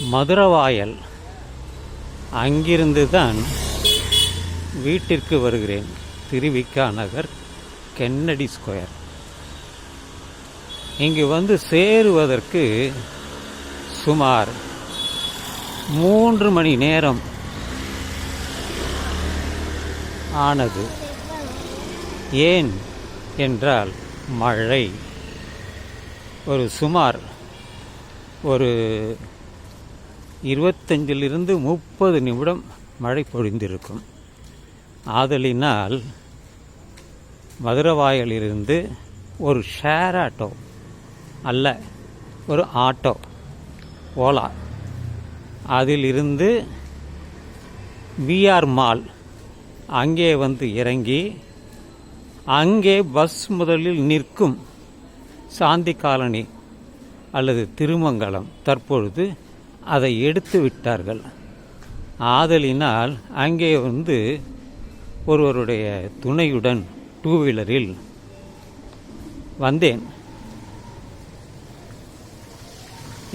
மதுரவாயல் அங்கிருந்து தான் வீட்டிற்கு வருகிறேன். Thiruvika Nagar Kennedy square. இங்கு வந்து சேருவதற்கு சுமார் மூன்று மணி நேரம் ஆனது. ஏன் என்றால் மழை. ஒரு சுமார் ஒரு இருபத்தஞ்சிலிருந்து முப்பது நிமிடம் மழை பொழிந்திருக்கும். ஆதலினால் மதுரவாயலிருந்து ஒரு ஷேர் ஆட்டோ அல்ல ஒரு ஆட்டோ ஓலா. அதிலிருந்து விஆர் மால் அங்கே வந்து இறங்கி அங்கே பஸ் முதலில் நிற்கும் சாந்தி காலனி அல்லது திருமங்கலம் தற்பொழுது அதை எடுத்து விட்டார்கள். ஆதலினால் அங்கே வந்து ஒருவருடைய துணையுடன் டூ வீலரில் வந்தேன்.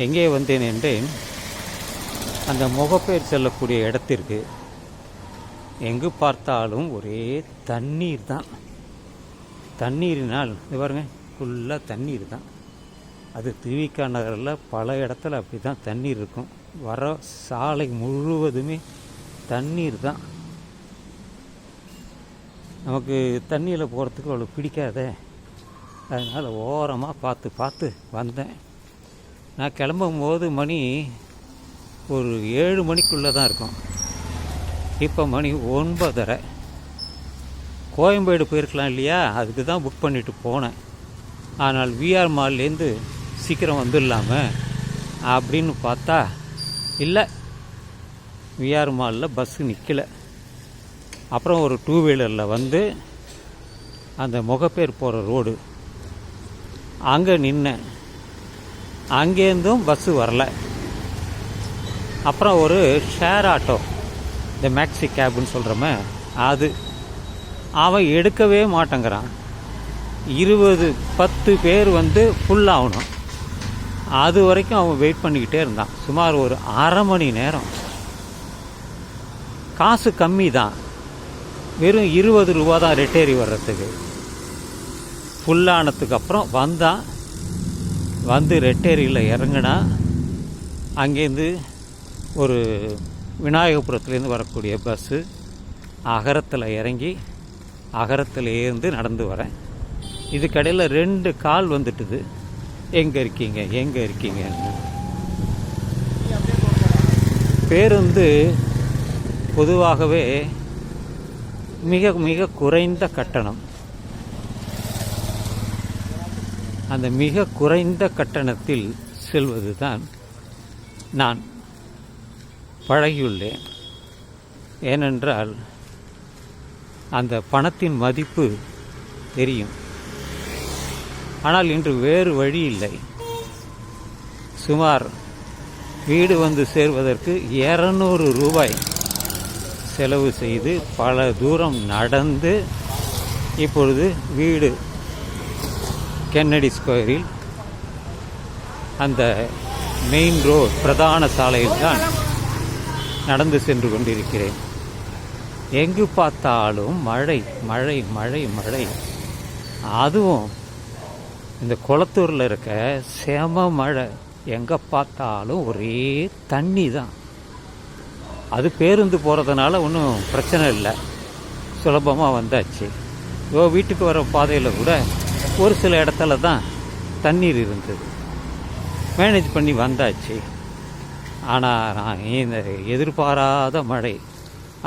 எங்கே வந்தேன் என்றேன் அந்த முகப்பேர் செல்லக்கூடிய இடத்திற்கு. எங்கு பார்த்தாலும் ஒரே தண்ணீர் தான் தண்ணீரினால் இது பாருங்க ஃபுல்லாக தண்ணீர் தான் அது திவிகா நகரில் பல இடத்துல அப்படி தான் தண்ணீர் இருக்கும். வர சாலை முழுவதுமே தண்ணீர் தான். நமக்கு தண்ணியில் போகிறதுக்கு அவ்வளோ பிடிக்காதே. அதனால் ஓரமாக பார்த்து பார்த்து வந்தேன். நான் கிளம்பும் போது மணி ஒரு ஏழு மணிக்குள்ளே தான் இருக்கும். இப்போ மணி ஒன்பதரை. கோயம்பேடு போயிருக்கலாம் இல்லையா? அதுக்கு தான் புக் பண்ணிவிட்டு போனேன். ஆனால் விஆர் மால்லேருந்து சீக்கிரம் வந்துடலாம? அப்படின்னு பார்த்தா இல்லை விஆர் மாலில் பஸ்ஸு நிற்கல அப்புறம் ஒரு டூ வீலரில் வந்து அந்த முகப்பேர் போகிற ரோடு அங்கே நின்னேன் அங்கேருந்தும் பஸ்ஸு வரல. அப்புறம் ஒரு ஷேர் ஆட்டோ இந்த மேக்ஸி கேப்னு சொல்கிறோமே அது. அவன் எடுக்கவே மாட்டேங்கிறான். இருபது பத்து பேர் வந்து ஃபுல் ஆகணும். அது வரைக்கும் அவன் வெயிட் பண்ணிக்கிட்டே இருந்தான். சுமார் ஒரு அரை மணி நேரம். காசு கம்மி தான் வெறும் இருபது ரூபா தான் ரிட்டேரி வர்றதுக்கு. ஃபுல்லானதுக்கு அப்புறம் வந்தான். வந்து ரெட்டேரியில் இறங்கினா அங்கேருந்து ஒரு விநாயகபுரத்துலேருந்து வரக்கூடிய பஸ்ஸு அகரத்தில் இறங்கி அகரத்தில் ஏந்து நடந்து வரேன். இதுக்கடையில் ரெண்டு கால் வந்துட்டுது. எங்கே இருக்கீங்க? எங்கே இருக்கீங்கன்னு பேருந்து பொதுவாகவே மிக மிக குறைந்த கட்டணம். அந்த மிக குறைந்த கட்டணத்தில் செல்வது தான் நான் பழகியுள்ளேன். ஏனென்றால் அந்த பணத்தின் மதிப்பு தெரியும். ஆனால் இன்று வேறு வழி இல்லை. சுமார் வீடு வந்து சேர்வதற்கு இரநூறு ரூபாய் செலவு செய்து பல தூரம் நடந்து இப்பொழுது வீடு கென்னடி ஸ்கொயரில் அந்த மெயின் ரோட் பிரதான சாலையில் தான் நடந்து சென்று கொண்டிருக்கிறேன். எங்கு பார்த்தாலும் மழை மழை மழை மழை. அதுவும் இந்த குளத்தூரில் இருக்க செம மழை எங்கே பார்த்தாலும் ஒரே தண்ணி தான் அது பேருந்து போகிறதுனால ஒன்றும் பிரச்சனை இல்லை. சுலபமாக வந்தாச்சு. ஓ வீட்டுக்கு வர பாதையில் கூட ஒரு சில இடத்துல தான் தண்ணீர் இருந்தது. மேனேஜ் பண்ணி வந்தாச்சு. ஆனால் நான் இந்த எதிர்பாராத மழை.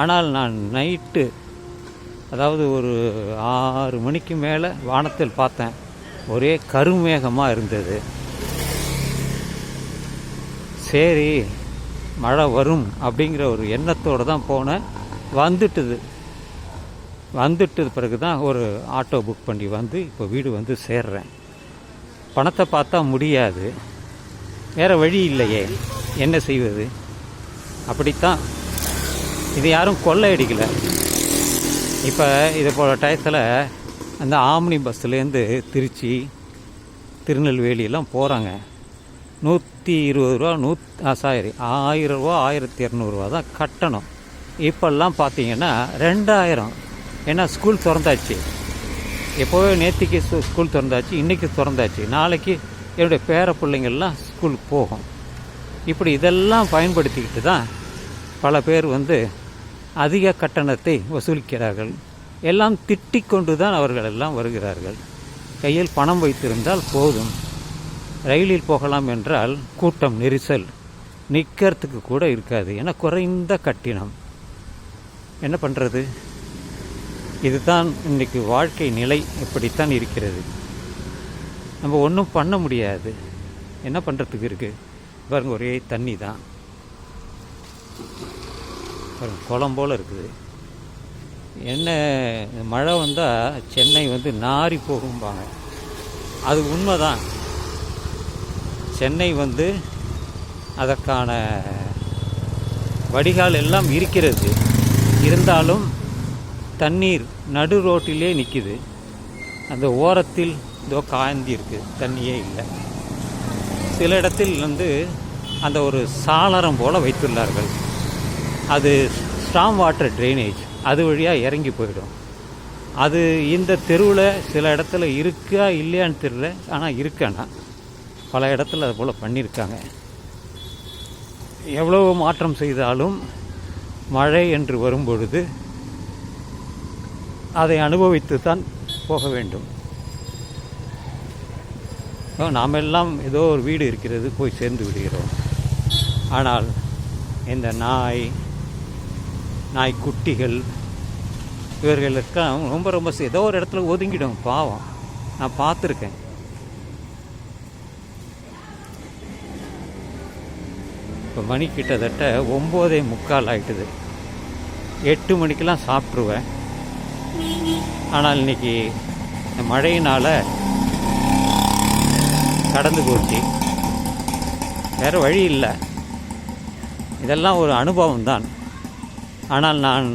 ஆனால் நான் நைட்டு அதாவது ஒரு ஆறு மணிக்கு மேலே வானத்தில் பார்த்தேன். ஒரே கருமேகமாக இருந்தது. சரி மழை வரும் அப்படிங்கிற ஒரு எண்ணத்தோடு தான் போனேன் வந்துட்டுது. வந்துட்டது பிறகு தான் ஒரு ஆட்டோ புக் பண்ணி வந்து இப்போ வீடு வந்து சேர்றேன். பணத்தை பார்த்தா முடியாது. வேறு வழி இல்லையே. என்ன செய்வது? அப்படித்தான். இது யாரும் கொள்ளையடிக்கலை. இப்போ இது போல் டயத்தில் அந்த ஆம்னி பஸ்ஸுலேருந்து திருச்சி திருநெல்வேலியெல்லாம் போகிறாங்க நூற்றி இருபது ரூபா நூத் சாரி ஆயிரம் ரூபா ஆயிரத்தி இரநூறுவா தான் கட்டணம். இப்போல்லாம் பார்த்தீங்கன்னா ரெண்டாயிரம். ஏன்னா ஸ்கூல் திறந்தாச்சு. எப்போவே நேற்றுக்கு ஸ்கூல் திறந்தாச்சு இன்றைக்கி திறந்தாச்சு. நாளைக்கு என்னுடைய பேர பிள்ளைங்கள்லாம் ஸ்கூலுக்கு போகும். இப்படி இதெல்லாம் பயன்படுத்திக்கிட்டு தான் பல பேர் வந்து அதிக கட்டணத்தை வசூலிக்கிறார்கள். எல்லாம் திட்டிக் கொண்டு தான் அவர்கள் எல்லாம் வருகிறார்கள். கையில் பணம் வைத்திருந்தால் போதும். ரயிலில் போகலாம் என்றால் கூட்டம் நெரிசல் நிற்கிறதுக்கு கூட இருக்காது. என குறைந்த கட்டினம் என்ன பண்ணுறது இதுதான் இன்னைக்கு வாழ்க்கை நிலை. இப்படித்தான் இருக்கிறது. நம்ம ஒன்றும் பண்ண முடியாது. என்ன பண்ணுறதுக்கு இருக்குது பாருங்கள் ஒரே தண்ணி தான் குளம் போல் இருக்குது. என்ன மழை வந்தால் சென்னை வந்து நாறி போகும்பாங்க. அது உண்மைதான். சென்னை வந்து அதற்கான வடிகால் எல்லாம் இருக்கிறது. இருந்தாலும் தண்ணீர் நடு ரோட்டிலே நிற்கிது அந்த ஓரத்தில் இதோ காய்ந்தி இருக்குது தண்ணியே இல்லை. சில இடத்தில் வந்து அந்த ஒரு சாளரம் போல் வைத்துள்ளார்கள். அது ஸ்டாம் வாட்டர் ட்ரைனேஜ் அது வழியாக இறங்கி போயிடும். அது இந்த தெருவில் சில இடத்துல இருக்கா இல்லையான்னு தெரியல. ஆனால் இருக்கானா பல இடத்துல அது போல் பண்ணியிருக்காங்க எவ்வளவு மாற்றம் செய்தாலும் மழை என்று வரும்பொழுது அதை அனுபவித்து தான் போக வேண்டும். நாம் எல்லாம் ஏதோ ஒரு வீடு இருக்கிறது போய் சேர்ந்து விடுகிறோம். ஆனால் இந்த நாய் நாய்க்குட்டிகள் இவர்களுக்கெல்லாம் ரொம்ப ரொம்ப ஏதோ ஒரு இடத்துல ஒதுங்கிடும் பாவம். நான் பார்த்துருக்கேன். இப்போ மணி கிட்டத்தட்ட ஒம்போதே முக்கால் ஆயிட்டுது. எட்டு மணிக்கெல்லாம் சாப்பிட்ருவேன் ஆனால் இன்றைக்கி மழையினால் கடந்து போச்சு. வேறு வழி இல்லை. இதெல்லாம் ஒரு அனுபவம் தான் ஆனால் நான்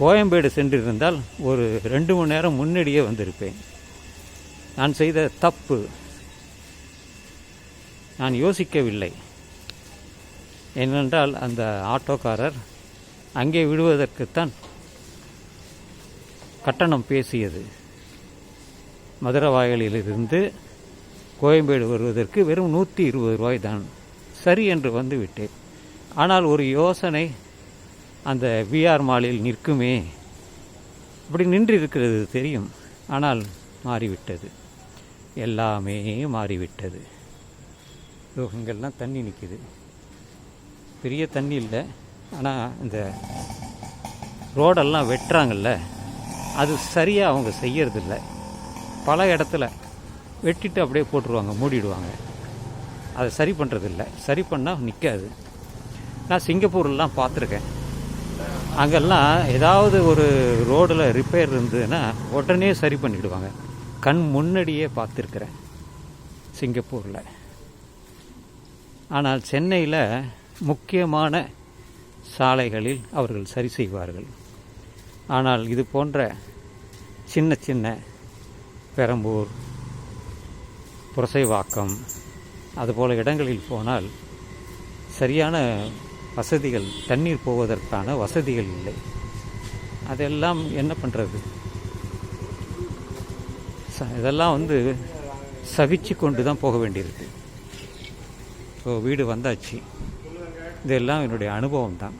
கோயம்பேடு சென்றிருந்தால் ஒரு ரெண்டு மணி நேரம் முன்னாடியே வந்திருப்பேன். நான் செய்த தப்பு நான் யோசிக்கவில்லை. ஏனென்றால் அந்த ஆட்டோக்காரர் அங்கே விடுவதற்குத்தான் கட்டணம் பேசியது. மதுரவாயலிலிருந்து கோயம்பேடு வருவதற்கு வெறும் நூற்றி இருபது ரூபாய் தான் சரி என்று வந்துவிட்டேன். ஆனால் ஒரு யோசனை அந்த விஆர் மாலில் நிற்குமே. அப்படி நின்று இருக்கிறது தெரியும். ஆனால் மாறிவிட்டது. எல்லாமே மாறிவிட்டது. இதோ இங்கெல்லாம் தண்ணி நிற்கிது பெரிய தண்ணி இல்லை. ஆனால் இந்த ரோடெல்லாம் வெட்டுறாங்கல்ல. அது சரியாக அவங்க செய்யறதில்ல. பல இடத்துல வெட்டிட்டு அப்படியே போட்டுருவாங்க மூடிடுவாங்க. அதை சரி பண்ணுறதில்ல சரி பண்ணால் நிற்காது நான் சிங்கப்பூர்லாம் பார்த்துருக்கேன். அங்கெல்லாம் ஏதாவது ஒரு ரோடில் ரிப்பேர் இருந்ததுன்னா உடனே சரி பண்ணிவிடுவாங்க கண் முன்னாடியே பார்த்துருக்குறேன் சிங்கப்பூரில். ஆனால் சென்னையில் முக்கியமான சாலைகளில் அவர்கள் சரி செய்வார்கள். ஆனால் இது போன்ற சின்ன சின்ன பெரம்பூர் புரசைவாக்கம் அதுபோல இடங்களில் போனால் சரியான வசதிகள் தண்ணீர் போவதற்கான வசதிகள் இல்லை. அதெல்லாம் என்ன பண்ணுறது ச இதெல்லாம் வந்து சகிச்சு கொண்டு தான் போக வேண்டியிருக்கு. ஸோ வீடு வந்தாச்சு. இதெல்லாம் என்னுடைய அனுபவம் தான்